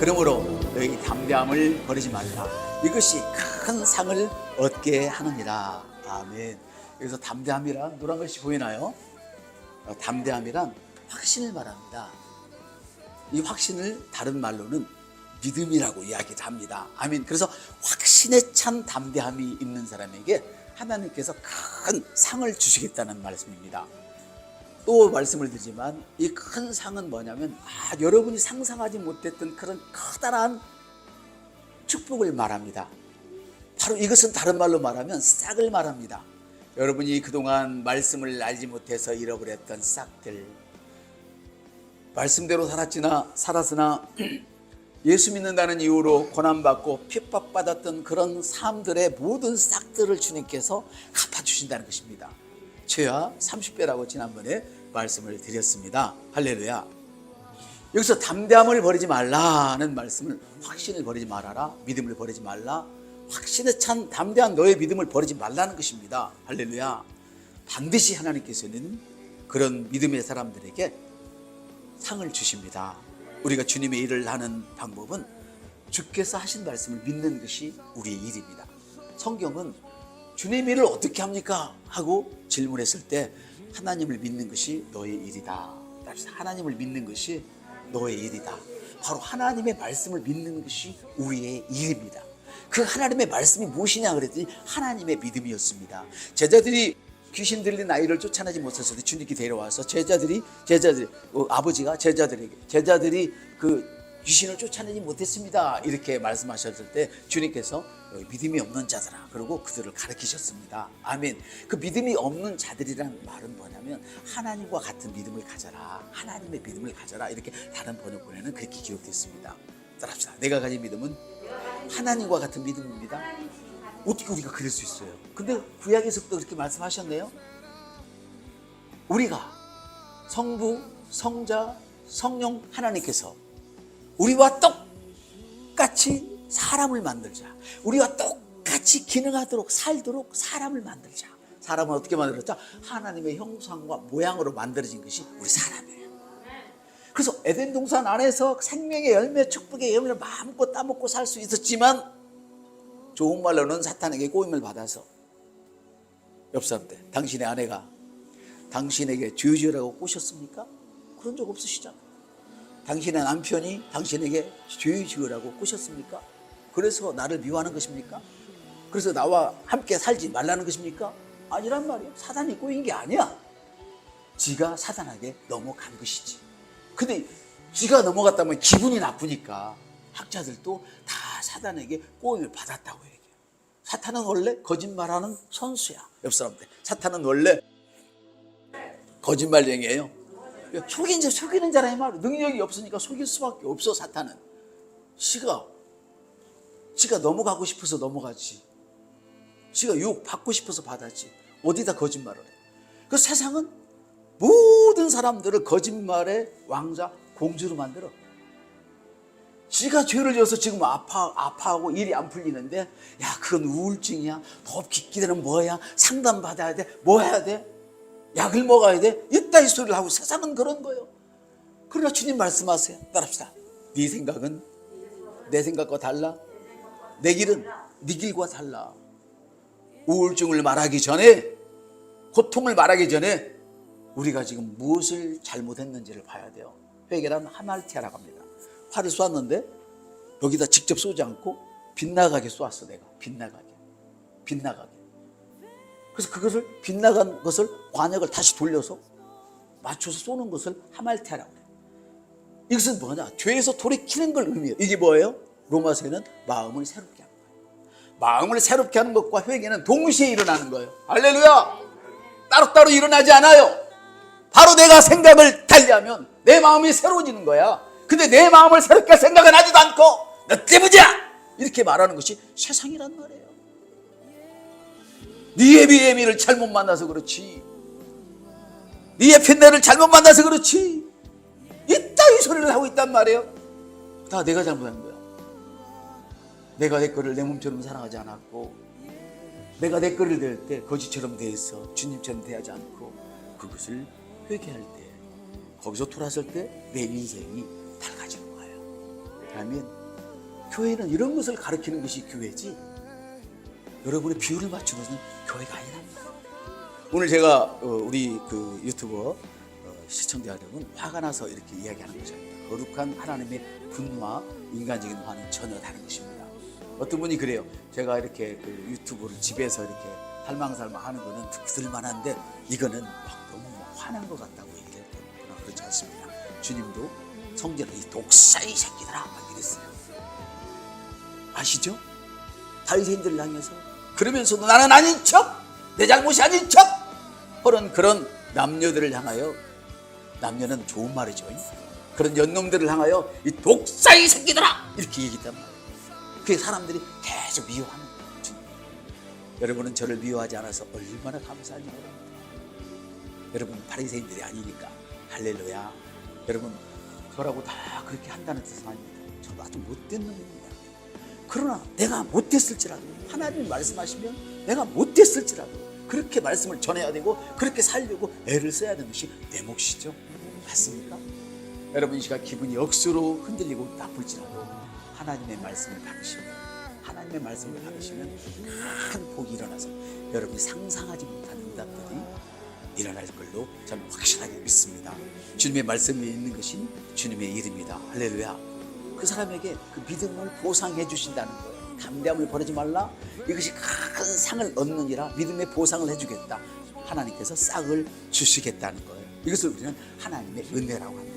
그러므로 너희 담대함을 버리지 말라. 이것이 큰 상을 얻게 하느니라. 아멘. 여기서 담대함이란 노란 것이 보이나요? 어, 담대함이란 확신을 말합니다. 이 확신을 다른 말로는 믿음이라고 이야기를 합니다. 아멘. 그래서 확신에 찬 담대함이 있는 사람에게 하나님께서 큰 상을 주시겠다는 말씀입니다. 또 말씀을 드리지만 이 큰 상은 뭐냐면 아, 여러분이 상상하지 못했던 그런 커다란 축복을 말합니다. 바로 이것은 다른 말로 말하면 싹을 말합니다. 여러분이 그동안 말씀을 알지 못해서 잃어버렸던 싹들 말씀대로 살았지나 살았으나 예수 믿는다는 이유로 고난받고 핍박받았던 그런 삶들의 모든 싹들을 주님께서 갚아주신다는 것입니다. 죄와 30배라고 지난번에 말씀을 드렸습니다. 할렐루야. 여기서 담대함을 버리지 말라는 말씀을 확신을 버리지 말아라. 믿음을 버리지 말라. 확신에 찬 담대한 너의 믿음을 버리지 말라는 것입니다. 할렐루야. 반드시 하나님께서는 그런 믿음의 사람들에게 상을 주십니다. 우리가 주님의 일을 하는 방법은 주께서 하신 말씀을 믿는 것이 우리의 일입니다. 성경은 주님 일을 어떻게 합니까? 하고 질문했을 때 하나님을 믿는 것이 너의 일이다. 하나님을 믿는 것이 너의 일이다. 바로 하나님의 말씀을 믿는 것이 우리의 일입니다. 그 하나님의 말씀이 무엇이냐 그랬더니 하나님의 믿음이었습니다. 제자들이 귀신 들린 아이를 쫓아내지 못했을 때 주님께 데려와서 제자들이 제자들 어, 아버지가 제자들에게 제자들이 그 귀신을 쫓아내지 못했습니다. 이렇게 말씀하셨을 때 주님께서 믿음이 없는 자들아 그리고 그들을 가르치셨습니다. 아멘. 그 믿음이 없는 자들이란 말은 뭐냐면 하나님과 같은 믿음을 가져라. 하나님의 믿음을 가져라. 이렇게 다른 번역본에는 그렇게 기록되어 있습니다. 따라합시다. 내가 가진 믿음은 하나님과 같은 믿음입니다. 어떻게 우리가 그럴 수 있어요? 근데 구약에서도 그렇게 말씀하셨네요. 우리가 성부, 성자, 성령 하나님께서 우리와 똑같이 사람을 만들자. 우리와 똑같이 기능하도록 살도록 사람을 만들자. 사람은 어떻게 만들었자? 하나님의 형상과 모양으로 만들어진 것이 우리 사람이에요. 그래서 에덴 동산 안에서 생명의 열매, 축복의 열매를 마음껏 따먹고 살 수 있었지만 좋은 말로는 사탄에게 꼬임을 받아서 옆 사람들 당신의 아내가 당신에게 죄지으라고 꼬셨습니까? 그런 적 없으시잖아요. 당신의 남편이 당신에게 죄 지으라고 꼬셨습니까? 그래서 나를 미워하는 것입니까? 그래서 나와 함께 살지 말라는 것입니까? 아니란 말이에요. 사단이 꼬인 게 아니야. 지가 사단에게 넘어간 것이지. 근데 지가 넘어갔다면 기분이 나쁘니까 학자들도 다 사단에게 꼬임을 받았다고 얘기해요. 사탄은 원래 거짓말하는 선수야. 옆 사람들. 사탄은 원래 거짓말쟁이에요. 속인 자 속이는 자라 이 말. 능력이 없으니까 속일 수밖에 없어 사탄은. 지가 지가 넘어가고 싶어서 넘어가지. 지가 유혹 받고 싶어서 받았지. 어디다 거짓말을 해. 그 세상은 모든 사람들을 거짓말의 왕자 공주로 만들어. 지가 죄를 지어서 지금 아파, 아파하고 일이 안 풀리는데, 야, 그건 우울증이야. 더 깊게 되는 뭐야? 상담받아야 돼? 뭐 해야 돼? 약을 먹어야 돼? 이따 이 소리를 하고 세상은 그런 거예요. 그러나 주님 말씀하세요. 따라합시다. 네 생각은 내 생각과 달라. 내 길은 네 길과 달라. 우울증을 말하기 전에, 고통을 말하기 전에 우리가 지금 무엇을 잘못했는지를 봐야 돼요. 회개란 하말티아라고 합니다. 활을 쏘았는데 여기다 직접 쏘지 않고 빗나가게 쏘았어 내가 빗나가게 빗나가게 그래서 그것을 빗나간 것을 관역을 다시 돌려서 맞춰서 쏘는 것을 하말티아라고 해요. 이것은 뭐냐? 죄에서 돌이키는 걸 의미해요. 이게 뭐예요? 로마서에는 마음을 새롭게 하는 거예요. 마음을 새롭게 하는 것과 회개는 동시에 일어나는 거예요. 할렐루야! 따로따로 일어나지 않아요. 바로 내가 생각을 달리하면 내 마음이 새로워지는 거야. 근데 내 마음을 새롭게 생각은 하지도 않고 너 때문이야! 이렇게 말하는 것이 세상이란 말이에요 네 예비 예미를 잘못 만나서 그렇지 네 예편내를 잘못 만나서 그렇지 이따위 소리를 하고 있단 말이에요 다 내가 잘못한 거야 내가 내 거를 내 몸처럼 사랑하지 않았고 내가 내 거를 대할 때 거지처럼 대해서 주님처럼 대하지 않고 그것을 회개할 때 거기서 돌아설 때 내 인생이 달라지는 거예요. 아멘. 교회는 이런 것을 가르치는 것이 교회지. 여러분의 비율을 맞추는 교회가 아니랍니다. 오늘 제가 어, 우리 그 유튜버 어, 시청자 여러분 화가 나서 이렇게 이야기하는 것입니다. 거룩한 하나님의 분노와 인간적인 화는 전혀 다른 것입니다. 어떤 분이 그래요. 제가 이렇게 그 유튜브를 집에서 이렇게 살망살망 하는 거는 들만한데 이거는 막 너무 화난 것 같다고 얘기를 했고 그러나 그렇지 않습니다. 주님도 성전에 이 독사이 새끼들아 막 이랬어요. 아시죠? 바리새인들을 향해서 그러면서도 나는 아닌 척, 내 잘못이 아닌 척 그런 그런 남녀들을 향하여 남녀는 좋은 말이죠. 그런 연놈들을 향하여 이 독사이 새끼들아 이렇게 얘기했단 말이에요. 그게 사람들이 계속 미워하는. 주님. 여러분은 저를 미워하지 않아서 얼마나 감사한지 모릅니다. 여러분 바리새인들이 아니니까 할렐루야. 여러분 저라고 다 그렇게 한다는 뜻은 아닙니다. 저도 아주 못된 놈입니다. 그러나 내가 못됐을지라도 하나님 말씀하시면 내가 못됐을지라도 그렇게 말씀을 전해야 되고 그렇게 살려고 애를 써야 되는 것이 내 몫이죠. 맞습니까? 여러분 이 시간 기분이 억수로 흔들리고 나쁠지라도 하나님의 말씀을 받으시면 하나님의 말씀을 받으시면 큰 복이 일어나서 여러분이 상상하지 못한 응답들이 일어날 걸로 저는 확실하게 믿습니다. 주님의 말씀에 있는 것이 주님의 이름이다. 할렐루야. 그 사람에게 그 믿음을 보상해 주신다는 거예요. 담대함을 버리지 말라. 이것이 큰 상을 얻느니라 믿음의 보상을 해주겠다. 하나님께서 싹을 주시겠다는 거예요. 이것을 우리는 하나님의 은혜라고 합니다.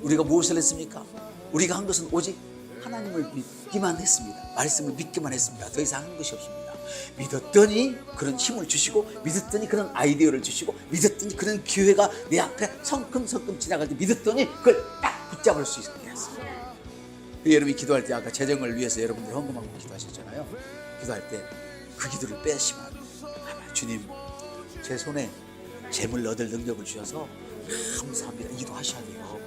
우리가 무엇을 했습니까? 우리가 한 것은 오직 하나님을 믿기만 했습니다. 말씀을 믿기만 했습니다. 더 이상 한 것이 없습니다. 믿었더니 그런 힘을 주시고 믿었더니 그런 아이디어를 주시고 믿었더니 그런 기회가 내 앞에 성큼성큼 지나갈 때 믿었더니 그걸 딱 붙잡을 수 있게 했습니다. 그 여러분이 기도할 때 아까 재정을 위해서 여러분들 헌금하고 기도하셨잖아요. 기도할 때 그 기도를 빼시면 주님 제 손에 재물 얻을 능력을 주셔서 감사합니다. 기도하셔야 돼요.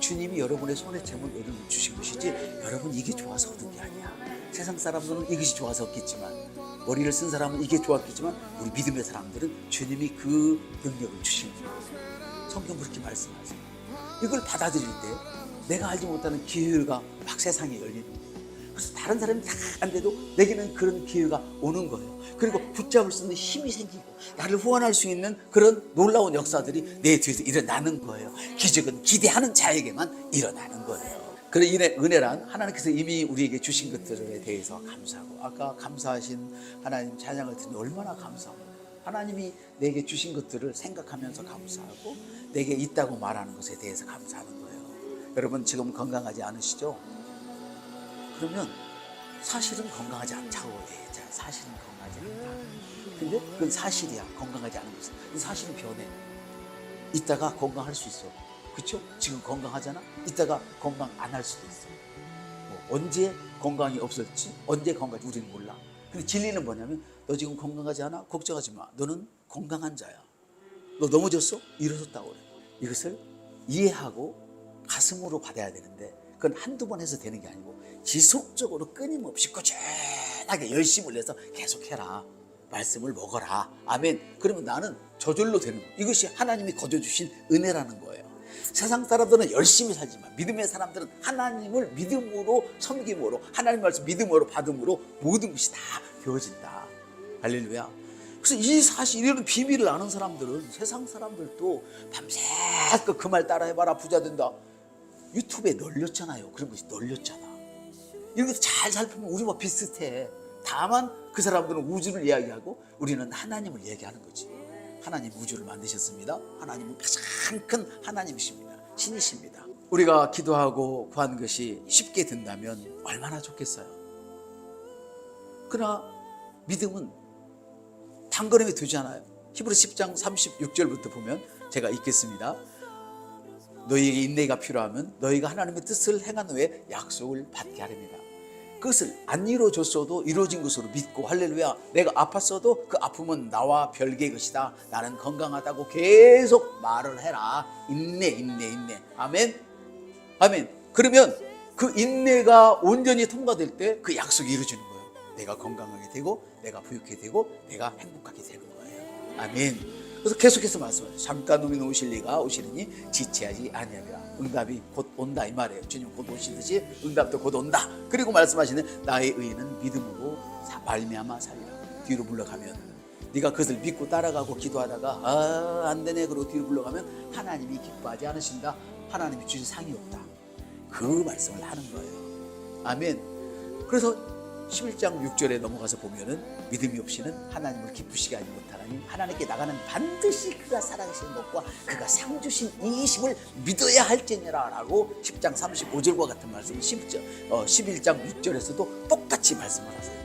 주님이 여러분의 손에 재물 얻을 주신 것이지 여러분 이게 좋아서 얻은 게 아니야. 세상 사람들은 이것이 좋아서 얻겠지만 머리를 쓴 사람은 이게 좋았겠지만 우리 믿음의 사람들은 주님이 그 능력을 주신 거예요. 성경 그렇게 말씀하세요. 이걸 받아들일 때 내가 알지 못하는 기회가 막 세상에 열리는 거예요. 그래서 다른 사람이 다 안 돼도 내게는 그런 기회가 오는 거예요. 그리고 붙잡을 수 있는 힘이 생기고 나를 후원할 수 있는 그런 놀라운 역사들이 내 뒤에서 일어나는 거예요. 기적은 기대하는 자에게만 일어나는 거예요. 그런 은혜, 은혜란 하나님께서 이미 우리에게 주신 것들에 대해서 감사하고 아까 감사하신 하나님 찬양을 듣니 얼마나 감사하고 하나님이 내게 주신 것들을 생각하면서 감사하고 내게 있다고 말하는 것에 대해서 감사하는 거예요. 여러분 지금 건강하지 않으시죠? 그러면 사실은 건강하지 않다고 얘기했잖아요. 사실은 건강하지 않다. 근데 그건 사실이야. 건강하지 않은 것은. 사실은 변해. 이따가 건강할 수 있어. 그렇죠? 지금 건강하잖아. 이따가 건강 안 할 수도 있어. 뭐 언제 건강이 없을지, 언제 건강할지 우리는 몰라. 근데 진리는 뭐냐면 너 지금 건강하지 않아? 걱정하지 마. 너는 건강한 자야. 너 넘어졌어? 일어섰다고 그래. 이것을 이해하고 가슴으로 받아야 되는데 그건 한두 번 해서 되는 게 아니고 지속적으로 끊임없이 꾸준하게 열심을 내서 계속해라. 말씀을 먹어라. 아멘. 그러면 나는 저절로 되는 거예요. 이것이 하나님이 거둬주신 은혜라는 거예요. 세상 사람들은 열심히 살지만 믿음의 사람들은 하나님을 믿음으로 섬김으로 하나님 말씀 믿음으로 받음으로 모든 것이 다 되어진다. 할렐루야. 그래서 이 사실 이런 비밀을 아는 사람들은 세상 사람들도 밤새껏 그말 따라해봐라 부자 된다. 유튜브에 널렸잖아요. 그런 것이 널렸잖아. 이런 것도 잘 살피면 우리와 비슷해. 다만 그 사람들은 우주를 이야기하고 우리는 하나님을 얘기하는 거지. 하나님 우주를 만드셨습니다. 하나님은 가장 큰 하나님이십니다. 신이십니다. 우리가 기도하고 구한 것이 쉽게 된다면 얼마나 좋겠어요. 그러나 믿음은 단걸음이 되지 않아요. 히브리 10장 36절부터 보면 제가 읽겠습니다. 너희에게 인내가 필요하면 너희가 하나님의 뜻을 행한 후에 약속을 받게 하렵니다. 그것을 안 이루어졌어도 이루어진 것으로 믿고 할렐루야 내가 아팠어도 그 아픔은 나와 별개의 것이다. 나는 건강하다고 계속 말을 해라. 인내 인내 인내. 아멘. 아멘. 그러면 그 인내가 온전히 통과될 때 그 약속이 이루어지는 거예요. 내가 건강하게 되고 내가 부유하게 되고 내가 행복하게 되는 거예요. 아멘 그래서 계속해서 말씀하세요. 잠깐 놈이 오실 리가 오시리니 지체하지 아니하리라. 응답이 곧 온다 이 말이에요. 주님 곧 오시듯이 응답도 곧 온다. 그리고 말씀하시는 나의 의는 믿음으로 사- 말미암아 살리라. 뒤로 물러가면 네가 그것을 믿고 따라가고 기도하다가 아, 안 되네 그러고 뒤로 물러가면 하나님이 기뻐하지 않으신다. 하나님이 주신 상이 없다. 그 말씀을 하는 거예요. 아멘. 그래서 11장 6절에 넘어가서 보면은 믿음이 없이는 하나님을 기쁘시게 하지 못하나니 하나님께 나가는 반드시 그가 살아계신 것과 그가 상 주신 이 힘을 믿어야 할지니라 라고 10장 35절과 같은 말씀을 10절, 어, 11장 6절에서도 똑같이 말씀을 하세요.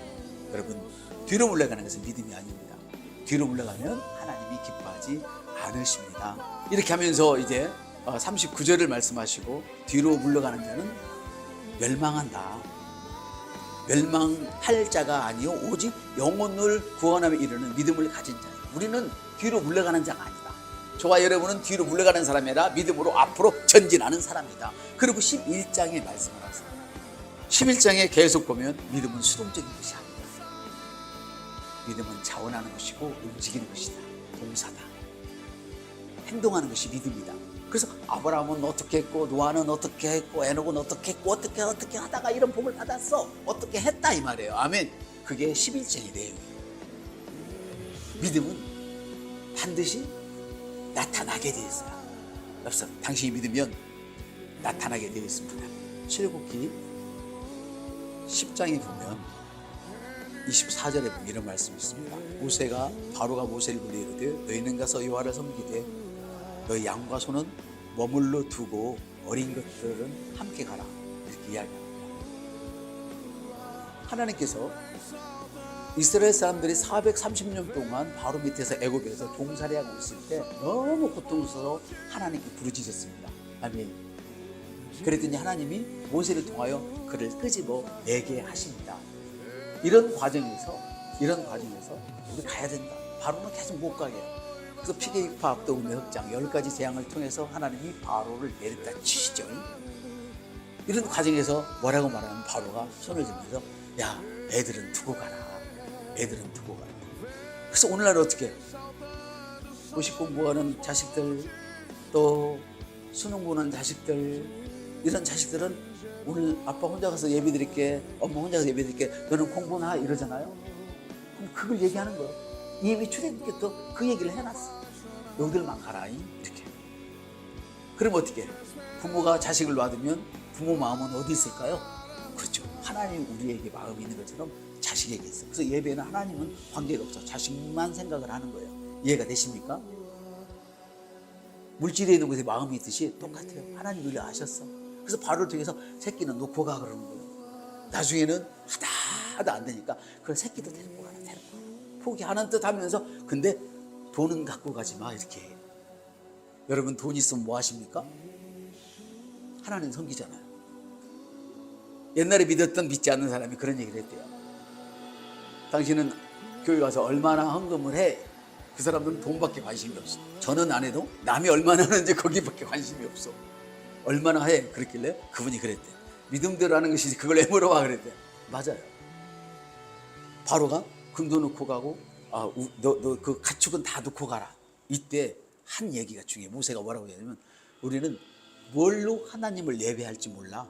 여러분 뒤로 물러가는 것은 믿음이 아닙니다. 뒤로 물러가면 하나님이 기뻐하지 않으십니다. 이렇게 하면서 이제 39절을 말씀하시고 뒤로 물러가는 자는 멸망한다. 멸망할 자가 아니요 오직 영혼을 구원함에 이르는 믿음을 가진 자예요. 우리는 뒤로 물러가는 자가 아니다. 저와 여러분은 뒤로 물러가는 사람이 아니라 믿음으로 앞으로 전진하는 사람이다. 그리고 11장에 말씀을 하세요. 11장에 계속 보면 믿음은 수동적인 것이 아니다. 믿음은 자원하는 것이고 움직이는 것이다. 동사다. 행동하는 것이 믿음이다. 그래서 아브라함은 어떻게 했고 노아는 어떻게 했고 에녹은 어떻게 했고 어떻게 어떻게 하다가 이런 복을 받았어. 어떻게 했다 이 말이에요. 아멘. 그게 11장의 내용이에요. 믿음은 반드시 나타나게 되어 있어요. 여러분, 당신이 믿으면 나타나게 되어 있습니다. 출애굽기 10장에 보면 24절에 보면 이런 말씀이 있습니다. 모세가 바로가 모세를 불리이르되 너희는 가서 여호와를 섬기되 너희 양과 소는 머물러 두고 어린 것들은 함께 가라 이렇게 이야기합니다. 하나님께서 이스라엘 사람들이 430년 동안 바로 밑에서 애굽에서 종살이하고 있을 때 너무 고통스러워 하나님께 부르짖었습니다. 아멘. 그랬더니 하나님이 모세를 통하여 그를 끄집어 내게 하십니다. 이런 과정에서 이런 과정에서 우리 가야 된다. 바로는 계속 못 가게 해요. 그래서 피게이파 압도금의 흑장 열 가지 재앙을 통해서 하나님이 바로를 내렸다 치시죠. 이런 과정에서 뭐라고 말하면 바로가 손을 들면서 야 애들은 두고 가라. 애들은 두고 가라. 그래서 오늘날 어떻게 무식 공부하는 자식들 또 수능 보는 자식들 이런 자식들은 오늘 아빠 혼자 가서 예배 드릴게 엄마 혼자 가서 예배 드릴게 너는 공부나 이러잖아요 그럼 그걸 얘기하는 거예요 이미 출애굽기 때그 얘기를 해놨어 너희들만 가라 이렇게 그럼 어떻게 부모가 자식을 놔두면 부모 마음은 어디 있을까요? 그렇죠 하나님 우리에게 마음이 있는 것처럼 자식에게 있어 그래서 예배는 하나님은 관계가 없어 자식만 생각을 하는 거예요 이해가 되십니까? 물질에 있는 것에 마음이 있듯이 똑같아요. 하나님 우리 아셨어. 그래서 바로를 통해서 새끼는 놓고 가 그러는 거예요. 나중에는 하다 하다 안 되니까 그걸 새끼도 데리고 가라. 포기하는 듯 하면서 근데 돈은 갖고 가지 마 이렇게. 여러분 돈 있으면 뭐 하십니까? 하나님 섬기잖아요. 옛날에 믿었던 믿지 않는 사람이 그런 얘기를 했대요. 당신은 교회 가서 얼마나 헌금을 해? 그 사람들은 돈밖에 관심이 없어. 저는 안 해도 남이 얼마나 하는지 거기밖에 관심이 없어. 얼마나 해? 그랬길래 그분이 그랬대. 믿음대로 하는 것이지 그걸 왜 물어봐 그랬대. 맞아요. 바로가 금도 넣고 가고 아, 너 너 그 가축은 다 넣고 가라. 이때 한 얘기가 중요해. 모세가 뭐라고 하냐면 우리는 뭘로 하나님을 예배할지 몰라.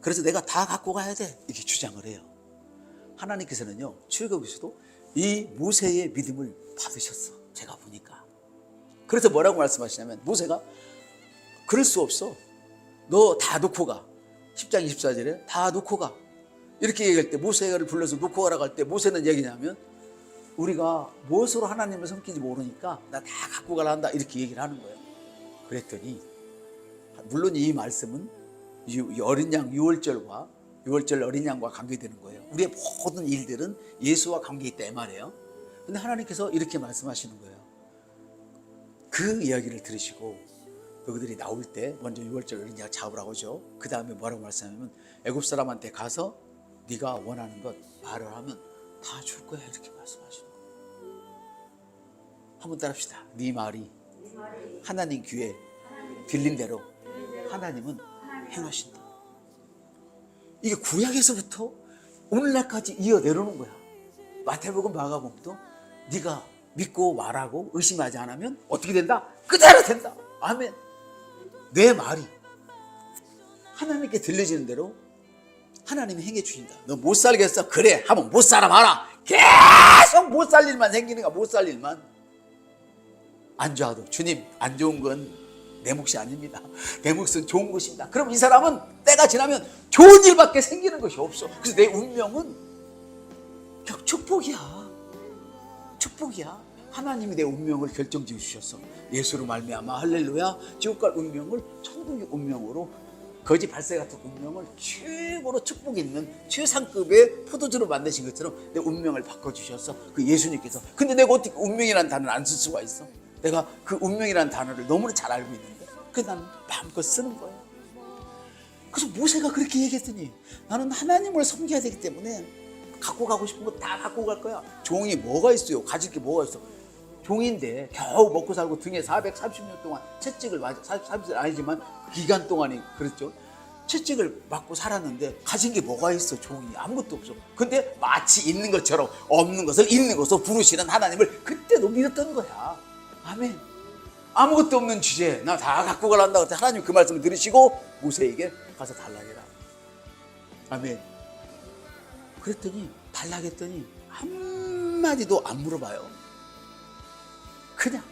그래서 내가 다 갖고 가야 돼. 이렇게 주장을 해요. 하나님께서는요, 출애굽에서도 이 모세의 믿음을 받으셨어. 제가 보니까. 그래서 뭐라고 말씀하시냐면 모세가 그럴 수 없어. 너 다 놓고 가. 10장 24절에 다 놓고 가. 이렇게 얘기할 때 모세를 불러서 놓고 가라고 할 때 모세는 얘기냐면 우리가 무엇으로 하나님을 섬기지 모르니까 나 다 갖고 가라 한다. 이렇게 얘기를 하는 거예요. 그랬더니 물론 이 말씀은 이- 이 어린 양 6월절과 6월절 어린 양과 관계되는 거예요. 우리의 모든 일들은 예수와 관계 있다 이 말이에요. 근데 하나님께서 이렇게 말씀하시는 거예요. 그 이야기를 들으시고 너희들이 나올 때 먼저 6월절 어린 양 잡으라고 하죠. 그 다음에 뭐라고 말씀하냐면 애굽 사람한테 가서 네가 원하는 것 말을 하면 다 줄 거야 이렇게 말씀하시는. 한번 따라합시다. 네 말이 하나님 귀에 들린 대로 하나님은 행하신다. 이게 구약에서부터 오늘날까지 이어 내려오는 거야. 마태복음, 마가복음도 네가 믿고 말하고 의심하지 않으면 어떻게 된다? 그대로 된다. 아멘. 내 말이 하나님께 들려지는 대로 하나님이 행해 주신다. 너 못 살겠어? 그래. 하면 못 살아 봐라. 계속 못 살 일만 생기는 거야. 못 살 일만. 안 좋아도 주님 안 좋은 건 내 몫이 아닙니다. 내 몫은 좋은 것입니다. 그럼 이 사람은 때가 지나면 좋은 일밖에 생기는 것이 없어. 그래서 내 운명은 격- 축복이야. 축복이야. 하나님이 내 운명을 결정지어 주셨어. 예수로 말미암아 할렐루야. 지옥 갈 운명을 천국의 운명으로 거지 발세 같은 운명을 최고로 축복 있는 최상급의 포도주로 만드신 것처럼 내 운명을 바꿔 주셨어. 그 예수님께서. 근데 내가 어떻게 운명이라는 단어를 안 쓸 수가 있어? 내가 그 운명이라는 단어를 너무나 잘 알고 있는데 그래서 나는 마음껏 쓰는 거야. 그래서 모세가 그렇게 얘기했더니 나는 하나님을 섬겨야 되기 때문에 갖고 가고 싶은 거 다 갖고 갈 거야. 종이 뭐가 있어요? 가질 게 뭐가 있어? 종인데 겨우 먹고 살고 등에 430년 동안 채찍을 맞아 30살 아니지만 기간 동안이 그랬죠. 채찍을 맞고 살았는데 가진 게 뭐가 있어? 종이 아무것도 없어. 근데 마치 있는 것처럼 없는 것을 있는 것으로 부르시는 하나님을 그때도 믿었던 거야. 아멘. 아무것도 없는 주제 나 다 갖고 가란다 그때 하나님 그 말씀을 들으시고 모세에게 가서 달라해라. 아멘. 그랬더니 달라겠더니 한마디도 안 물어봐요. 그냥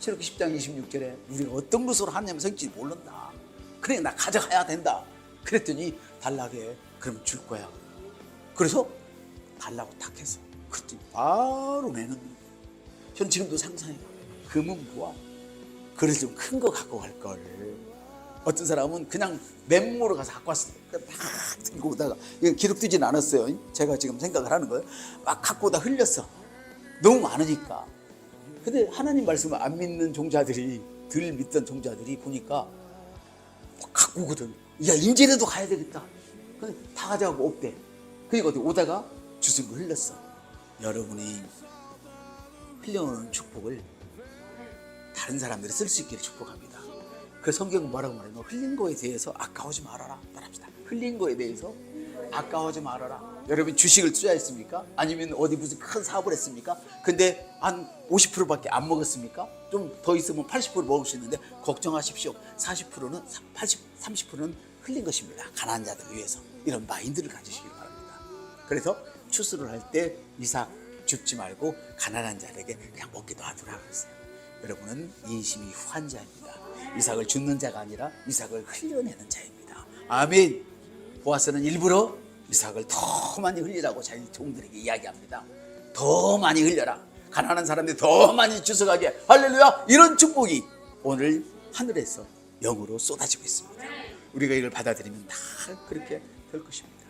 새롭게 10장 26절에 우리가 어떤 것으로 하나님을 성지 모른다. 그래 나 가져가야 된다. 그랬더니 달라게 그럼 줄 거야. 그래서 달라고 탁 해서 그랬더니 바로 내는. 전 지금도 상상해요. 금은 부와 그릇 좀 큰 거 갖고 갈 걸. 어떤 사람은 그냥 맨모로 가서 갖고 왔어요. 막 들고 오다가 기록되진 않았어요. 제가 지금 생각을 하는 거예요. 막 갖고 오다 흘렸어. 너무 많으니까. 근데 하나님 말씀을 안 믿는 종자들이 덜 믿던 종자들이 보니까 갖고 오거든. 야 인제라도 가야 되겠다. 근데 다 가져가고 없대. 그리고 어디 오다가 거 흘렸어. 여러분이 흘려오는 축복을 다른 사람들이 쓸 수 있기를 축복합니다. 그 성경은 뭐라고 말해요? 흘린 거에 대해서 아까워지 말아라. 말합시다. 흘린 거에 대해서 아까워지 말아라. 여러분 주식을 투자했습니까? 아니면 어디 무슨 큰 사업을 했습니까? 근데 한 50%밖에 안 먹었습니까? 좀 더 있으면 80% 먹을 수 있는데 걱정하십시오. 40%는 80, 30%는 흘린 것입니다. 가난한 자들 위해서 이런 마인드를 가지시기 바랍니다. 그래서 추수를 할 때 이삭 줍지 말고 가난한 자에게 그냥 먹기도 하더라 그랬어요. 여러분은 인심이 후한 자입니다. 이삭을 줍는 자가 아니라 이삭을 흘려내는 자입니다. 아멘. 보아스는 일부러 이삭을 더 많이 흘리라고 자기 종들에게 이야기합니다. 더 많이 흘려라. 가난한 사람들이 더 많이 주워가게 할렐루야. 이런 축복이 오늘 하늘에서 영으로 쏟아지고 있습니다. 우리가 이걸 받아들이면 다 그렇게 될 것입니다.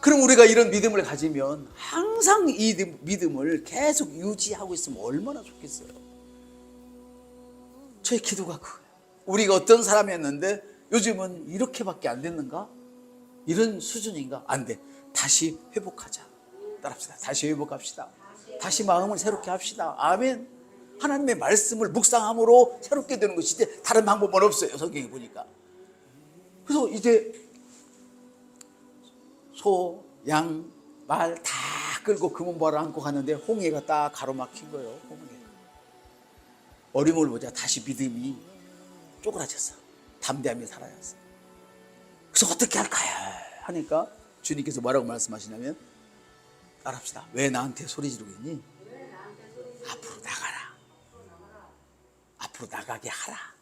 그럼 우리가 이런 믿음을 가지면 항상 이 믿음을 계속 유지하고 있으면 얼마나 좋겠어요. 저의 기도가 그거예요. 우리가 어떤 사람이었는데 요즘은 이렇게밖에 안 됐는가? 이런 수준인가? 안 돼. 다시 회복하자. 따라합시다. 다시 회복합시다. 다시 마음을 새롭게 합시다. 아멘. 하나님의 말씀을 묵상함으로 새롭게 되는 것이지 다른 방법은 없어요. 성경에 보니까. 그래서 이제 소, 양, 말 다 끌고 금은보화를 안고 가는데 홍해가 딱 가로막힌 거예요. 홍해. 어림을 보자 다시 믿음이 쪼그라졌어. 담대함이 사라졌어. 그래서 어떻게 할까요? 하니까 주님께서 뭐라고 말씀하시냐면 따라합시다. 왜 나한테 소리 지르고 있니? 앞으로 나가라. 앞으로 나가게 하라.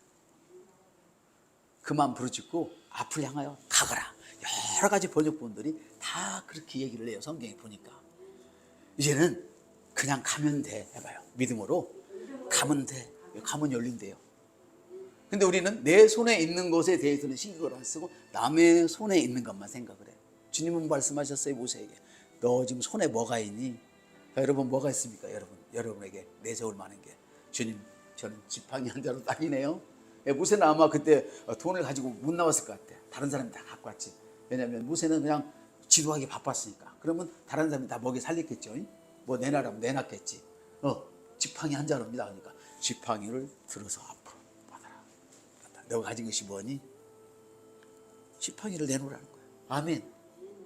그만 부르짖고 앞을 향하여 가거라. 여러 가지 번역본들이 다 그렇게 얘기를 해요. 성경에 보니까. 이제는 그냥 가면 돼. 해봐요. 믿음으로. 가면 돼. 가면 열린대요. 근데 우리는 내 손에 있는 것에 대해서는 신경을 안 쓰고 남의 손에 있는 것만 생각을 해. 주님은 말씀하셨어요. 모세에게. 너 지금 손에 뭐가 있니? 여러분 뭐가 있습니까? 여러분. 여러분에게 내세울 만한 게. 주님, 저는 지팡이 한 자로 딱이네요. 예, 모세는 아마 그때 돈을 가지고 못 나왔을 것 같아. 다른 사람이 다 갖고 왔지. 왜냐하면 모세는 그냥 지도하기 바빴으니까. 그러면 다른 사람이 다 먹여 살렸겠죠. 뭐 내놔라면 내놨겠지. 어, 지팡이 한 자로입니다. 그러니까 지팡이를 들어서 앞으로 받아라. 받아. 너가 가진 것이 뭐니? 지팡이를 내놓으라는 거예요. 아멘.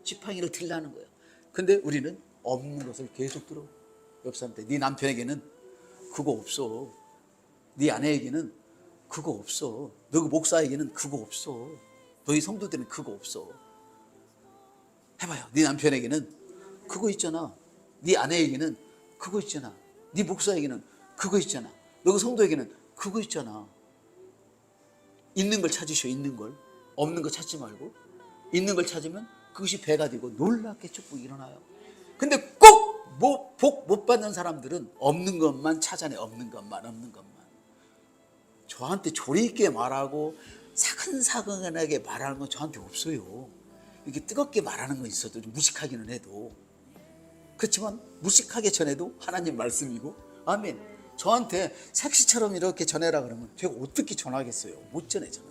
지팡이를 들라는 거예요. 근데 우리는 없는 것을 계속 들어. 옆 사람한테 네 남편에게는 그거 없어. 네 아내에게는 그거 없어. 너 그 목사에게는 그거 없어. 너희 성도들은 그거 없어. 해봐요. 네 남편에게는 그거 있잖아. 네 아내에게는 그거 있잖아. 네 목사에게는 그거 있잖아. 너 그 성도에게는 그거 있잖아. 있는 걸 찾으셔. 있는 걸. 없는 거 찾지 말고 있는 걸 찾으면 그것이 배가 되고 놀랍게 축복이 일어나요. 근데 꼭 복 못 받는 사람들은 없는 것만 찾아내. 없는 것만, 없는 것만. 저한테 조리 있게 말하고 사근사근하게 말하는 건 저한테 없어요. 이렇게 뜨겁게 말하는 건 있어도 좀 무식하기는 해도 그렇지만 무식하게 전해도 하나님 말씀이고 아멘. 저한테 색시처럼 이렇게 전해라 그러면 제가 어떻게 전하겠어요? 못 전해 저는.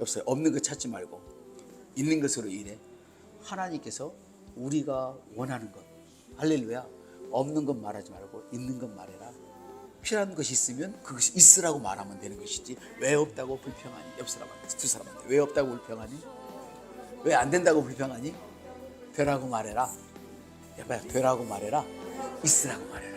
없어요. 없는 거 찾지 말고 있는 것으로 일해. 하나님께서 우리가 원하는 것 할렐루야. 없는 것 말하지 말고 있는 것 말해라. 필요한 것이 있으면 그것이 있으라고 말하면 되는 것이지 왜 없다고 불평하니? 옆 사람한테 두 사람한테 왜 없다고 불평하니? 왜 안 된다고 불평하니? 되라고 말해라. 여봐요 되라고 말해라. 있으라고 말해라.